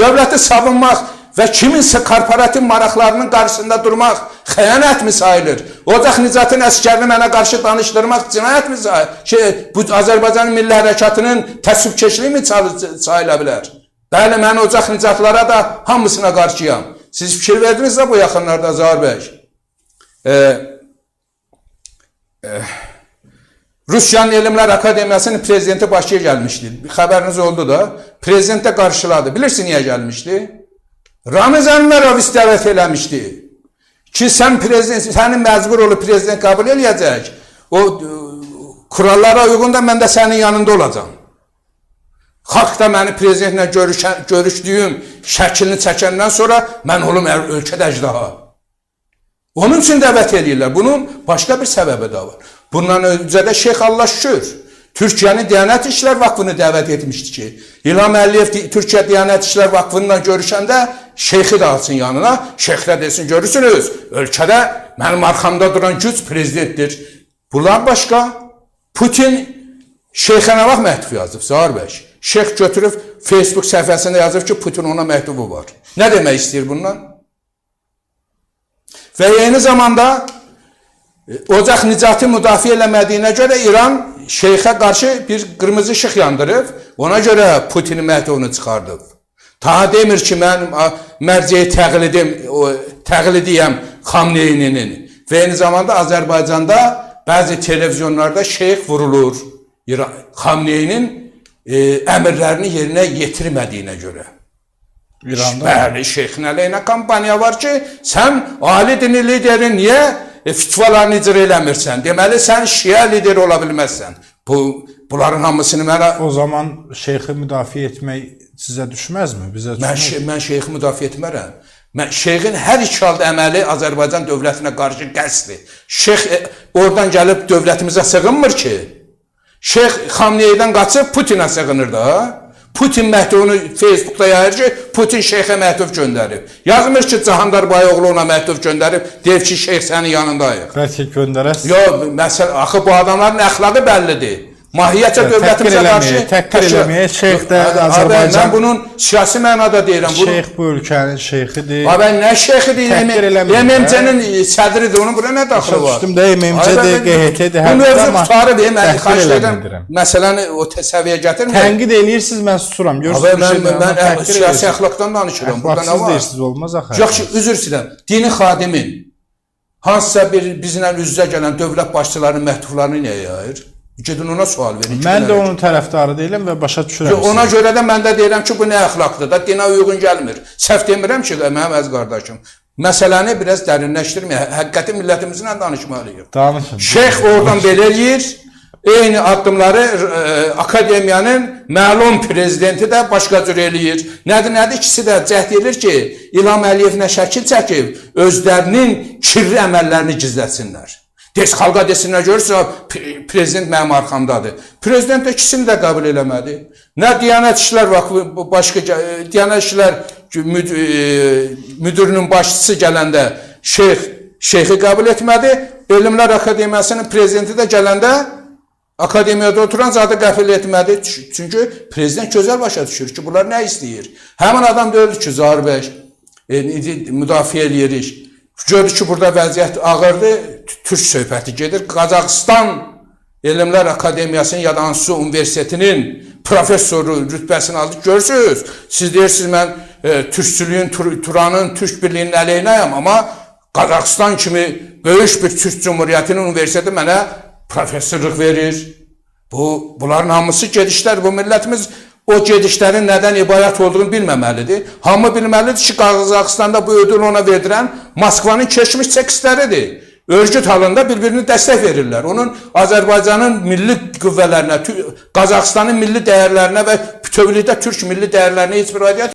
Dövləti savunmaq və kiminsə korporativ maraqlarının qarşısında durmaq xəyanətmi sayılır? Ocaq Nicatın əskərini mənə qarşı danışdırmaq cinayətmi sayılır? Şey, bu Azərbaycan Milli Hərəkatının təsvibkeşliyi sayıla bilər? Bəli, mən Ocaq Nicatlara da hamısına qarşıyam. Siz fikir verdiniz də bu yaxınlarda Zahar bəy. Ee, e, Rusiyanın Elmlər Akademiyasının prezidenti Bakıya gəlmişdi. Bir xəbəriniz oldu da. Prezident də qarşıladı. Bilirsin niyə gəlmişdi? Ramiz Əmərov istəvət eləmişdi. Ki sən prezident, səni məcbur olub prezident qəbul eləyəcək. O e, kurallara uyğun da mən də sənin yanında olacağam. Xalq da məni prezidentlə görüşən, görüşdüyüm şəklini çəkəndən sonra mən olum ölkədə əcdaha. Onun üçün dəvət edirlər. Bunun başqa bir səbəbi də var. Bundan öncə də Şeyx Allah şükür Türkiyənin Diyanət İşlər Vakfını dəvət etmişdi ki, İlham Əliyev Türkiyə Diyanət İşlər Vakfından görüşəndə şeyxi də alsın yanına, şeyx də desin, görürsünüz, ölkədə mənim arxamda duran güc prezidentdir. Bunlar başqa. Putin şeyxə nə vaxt məktub yazıb, Zahar bəy? Şeyx götürüb Facebook səhifəsində yazıb ki, Putin ona məktubu var. Nə demək istəyir bundan? Və eyni zamanda Ocaq Nicatı müdafiə eləmədiyinə görə İran şeyxə qarşı bir qırmızı işıq yandırıb, ona görə Putinin məhdudunu çıxardıb. Ta demir ki, mən a, mərcəyi təqlidim, o, təqlidiyəm Xamneyninin. Və eyni zamanda Azərbaycanda bəzi televizyonlarda şeyx vurulur. Xamneynin e, əmrlərini yerinə yetirmədiyinə görə. İranda Bəli, şeyxin əleyhinə kampaniya var ki, sən ali dini liderin niyə e, fitvalarını icra eləmirsən? Deməli, sən şiə lider ola bilməzsən. Bu, bunların hamısını mənə... o zaman şeyxi müdafiə etmək sizə düşməzmi? Bizə Mən, düşmür. şey, mən şeyxi müdafiə etmərəm. Mən şeyxin hər iki halda əməli Azərbaycan dövlətinə qarşı qəsddir. Şeyx e, oradan gəlib dövlətimizə sığınmır ki. Şeyx Xamneydən qaçıb Putinə sığınır da. Putin məktubunu Facebookda yayır ki, Putin şeyxə məktub göndərib. Yazmır ki, Cahandar Bayoğlu ona məktub göndərib, deyib ki, şeyx sənin yanındayıq. Bəlkə göndərəsiz. Yox, məsəl axı bu adamların əxlaqı bəllidir. Mahiyyətcə dövlətimizə qarşı təhqir eləməyə şeyx də Yox, abi, Azərbaycan- Mən bunun siyasi mənada deyirəm. Bunu Şeyx bu ölkənin şeyxidir. Abi nə şeyxidir? MMC-nin sədridir. Onun bura nə daxili var? düşdüm də, MMC-dir, Ay, QHT-dir, Bu mövzu amma tutarı deyim, mən xahiş edirəm. Məsələni o səviyyəyə gətirmir. Tənqid eləyirsiniz, mən susuram. Bir mən mən siyasi əxlaqdan danışıram. Burada nə var? deyirsiniz, olmaz axı. Yaxşı, üzr istəyirəm. Dini xadimin hansısa bir bizlə üz-üzə gələn dövlət başçılarının məktublarını niyə yayır? Gedin ona sual verin. Mən də onun tərəfdarı deyiləm və başa düşürəm. Ona görə də mən də deyirəm ki, bu nə əxlaqdır da, dinə uyğun gəlmir. Səhv demirəm ki, mənim əziz qardaşım. Məsələni biraz dərinləşdirməyə, həqiqəti millətimizlə danışmalıyıq. Danışın. Şeyx oradan belə eləyir. Eyni addımları e, akademiyanın məlum prezidenti də başqa cür eləyir. Nədir, nədir? İkisi də cəhd edir ki, İlham Əliyevlə şəkil çəkib özlərinin kirli əməllərini gizlətsinlər. Des xalqa desinlər görürsə pre- prezident mənim arxamdadır. Prezident də ikisini də qəbul eləmədi. Nə Diyanət İşlər Vakfı başqa e, Diyanət İşlər müd- e, müdürünün başçısı gələndə şeyx şeyxi qəbul etmədi. Elmlər Akademiyasının prezidenti də gələndə akademiyada oturan zadı qəbul etmədi. Çünki prezident gözəl başa düşür ki, bunlar nə istəyir. Həmin adam deyil ki, Zahir bəy, e, müdafiə eləyirik. Gördü ki, burada vəziyyət ağırdır, türk söhbəti gedir. Qazaxıstan Elmlər Akademiyasının ya da hansısa universitetinin professoru rütbəsini aldı. Görürsüz, siz deyirsiniz mən e, türkçülüyün, tur, Turanın, türk birliyinin əleyhinəyəm, amma Qazaxıstan kimi böyük bir türk cumhuriyyətinin universiteti mənə professorluq verir. Bu bunların hamısı gedişlər. Bu millətimiz o gedişlərin nədən ibarət olduğunu bilməməlidir. Hamı bilməlidir ki, Qazaxıstanda bu ödül ona verilən Moskvanın keçmiş çəkisləridir. Örgüt halında bir-birini dəstək verirlər. Onun Azərbaycanın milli qüvvələrinə, Qazaxıstanın milli dəyərlərinə və bütövlükdə türk milli dəyərlərinə heç bir aidiyyəti